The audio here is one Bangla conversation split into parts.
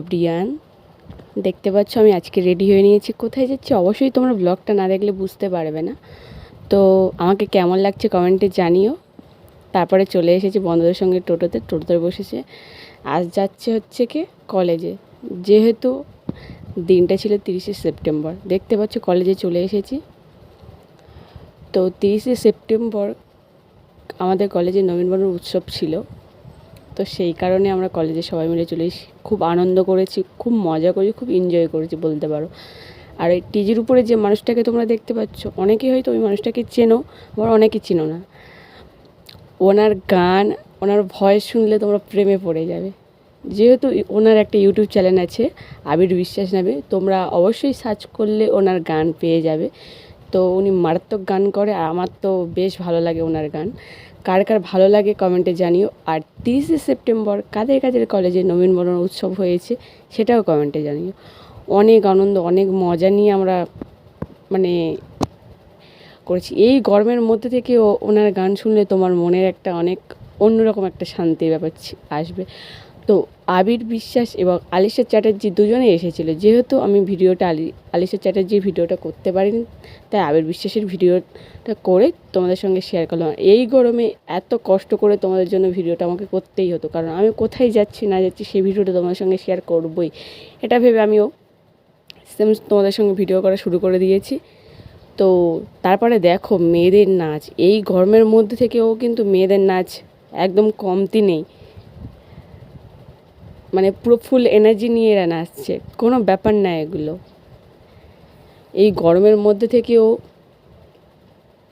ব্রিয়ান দেখতে পাচ্ছ আমি আজকে রেডি হয়ে নিয়েছি। কোথায় যাচ্ছি? অবশ্যই তোমরা ব্লগটা না দেখলে বুঝতে পারবে না। তো আমাকে কেমন লাগছে কমেন্টে জানিও। তারপরে চলে এসেছি বন্ধুদের সঙ্গে টোটোতে। টোটোতে বসেছে। আজ যাচ্ছে হচ্ছে কি? কলেজে। যেহেতু দিনটা ছিল তিরিশে সেপ্টেম্বর। দেখতে পাচ্ছ কলেজে চলে এসেছি। তো তিরিশে সেপ্টেম্বর আমাদের কলেজে নবীনবরণ উৎসব ছিল। তো সেই কারণে আমরা কলেজে সবাই মিলে চলে খুব আনন্দ করেছি, খুব মজা করেছি, খুব এনজয় করেছি বলতে পারো। আর এই টিজির উপরে যে মানুষটাকে তোমরা দেখতে পাচ্ছ, অনেকেই হয়তো ওই মানুষটাকে চেনো, আবার অনেকে চেনো না। ওনার গান, ওনার ভয়েস শুনলে তোমরা প্রেমে পড়ে যাবে। যেহেতু ওনার একটা ইউটিউব চ্যানেল আছে, আবির বিশ্বাস নামে, তোমরা অবশ্যই সার্চ করলে ওনার গান পেয়ে যাবে। তো উনি মারাত্মক গান করে আমার তো বেশ ভালো লাগে ওনার গান। কার কার ভালো লাগে কমেন্টে জানিও। আর তিরিশে সেপ্টেম্বর কাদের কাদের কলেজে নবীনবরণ উৎসব হয়েছে সেটাও কমেন্টে জানিও। অনেক আনন্দ, অনেক মজা নিয়ে আমরা মানে করেছি। এই গরমের মধ্যে থেকেও ওনার গান শুনলে তোমার মনের একটা অনেক অন্যরকম একটা শান্তির ব্যাপার আসবে। তো আবির বিশ্বাস এবং আলিশা চ্যাটার্জি দুজনে এসেছিল। যেহেতু আমি ভিডিওটা আলি, আলিশা চ্যাটার্জির ভিডিওটা করতে পারিনি, তাই আবির বিশ্বাসের ভিডিওটা করে তোমাদের সঙ্গে শেয়ার করলাম। এই গরমে এত কষ্ট করে তোমাদের জন্য ভিডিওটা আমাকে করতেই হতো, কারণ আমি কোথায় যাচ্ছি, না যাচ্ছি, সেই ভিডিওটা তোমাদের সঙ্গে শেয়ার করবই। এটা ভেবে আমিও সেম তোমাদের সঙ্গে ভিডিও করা শুরু করে দিয়েছি। তো তারপরে দেখো মেয়েদের নাচ। এই গরমের মধ্যে থেকেও কিন্তু মেয়েদের নাচ একদম কমতি নেই। মানে পুরো ফুল এনার্জি নিয়ে এরা নাচছে। কোনো ব্যাপার না এগুলো। এই গরমের মধ্যে থেকেও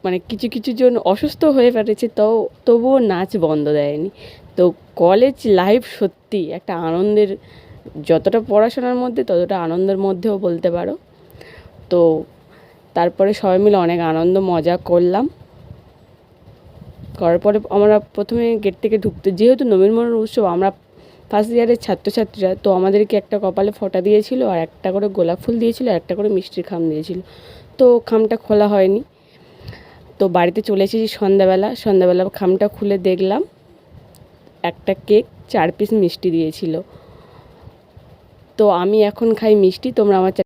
মানে কিছু কিছু জন অসুস্থ হয়ে পেরেছে তাও তবুও নাচ বন্ধ দেয়নি। তো কলেজ লাইফ সত্যি একটা আনন্দের, যতটা পড়াশোনার মধ্যে ততটা আনন্দের মধ্যেও বলতে পারো। তো তারপরে সবাই মিলে অনেক আনন্দ, মজা করলাম। করার পরে আমরা প্রথমে গেট থেকে ঢুকতে, যেহেতু নবীনবরণ উৎসব, আমরা ফার্স্ট ইয়ারের ছাত্রছাত্রীরা তো আমাদেরকে একটা কপালে ফোঁটা দিয়েছিল আর একটা করে গোলাপ ফুল দিয়েছিল আর একটা করে মিষ্টির খাম দিয়েছিল। তো খামটা খোলা হয়নি। তো বাড়িতে চলে এসেছি সন্ধ্যাবেলা। সন্ধ্যাবেলা খামটা খুলে দেখলাম। একটা কেক, চার পিস মিষ্টি দিয়েছিল। তো আমি এখন খাই মিষ্টি, তোমরা আমার